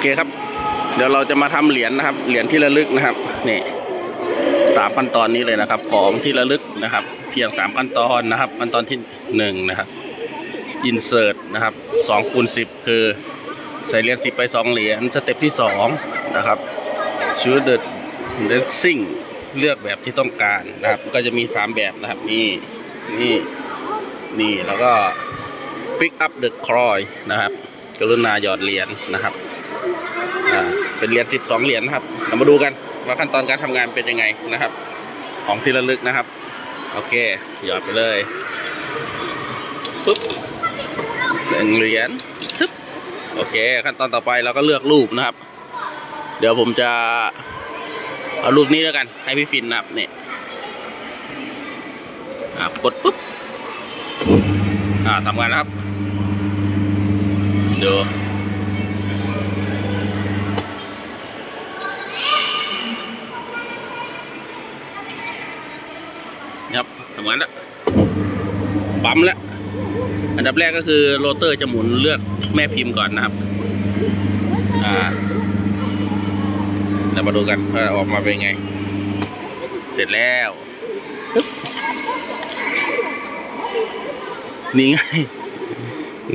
เคครับ เดี๋ยวเราจะมาทำเหรียญนะครับ เหรียญที่ระลึกนะครับ นี่ตามขั้นตอนนี้เลยนะครับ ของที่ระลึกนะครับ เพียงสามขั้นตอนนะครับ ขั้นตอนที่หนึ่งนะครับอินเสิร์ตนะครับสองคูณสิบคือใส่เหรียญสิบไปสองเหรียญสเต็ปที่สองนะครับชูเดอเดนซิ่งเลือกแบบที่ต้องการนะครับ ก็จะมีสามแบบนะครับนี่นี่นี่แล้วก็ pick up the coin นะครับ กรุณาหยอดเหรียญนะครับ เป็นเหรียญสิบสองเหรียญนะครับ เรามาดูกันว่าขั้นตอนการทำงานเป็นยังไงนะครับ ของที่ระลึกนะครับ โอเค หยอดไปเลยปุ๊บหนึ่งเหรียญทึบโอเค ขั้นตอนต่อไปเราก็เลือกรูปนะครับ เดี๋ยวผมจะเอารูปนี้แล้วกัน ให้พี่ฟินนะครับนี่อ่ากดปุ๊บอ่าทำงานนะครับดู ครับทำงานแล้วปั๊มแล้วอันดับแรกก็คือโรเตอร์จะหมุนเลือกแม่พิมพ์ก่อนนะครับอ่าเดี๋ยวมาดูกันว่าออกมาเป็นไง เสร็จแล้วนี่ไง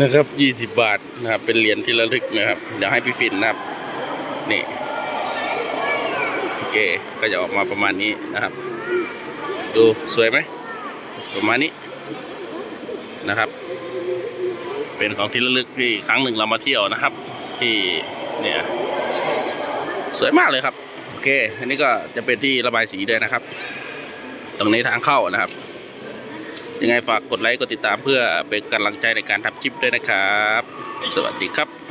นะครับยี่สิบบาทนะครับ เป็นเหรียญที่ระลึกนะครับ เดี๋ยวให้พี่ฟินนะครับ นี่ คก็จะออกมาประมาณนี้นะครับ ดูสวยไหมประมาณนี้นะครับ เป็นของที่ระลึกที่ครั้งหนึ่งเรามาเที่ยวนะครับ ที่เนี่ยสวยมากเลยครับโอเค อันนี้ก็จะเป็นที่ระบายสีด้วยนะครับ ตรงนี้ทางเข้านะครับ ยังไงฝากกดไลค์กดติดตามเพื่อเป็นกำลังใจในการทำคลิปด้วยนะครับ สวัสดีครับ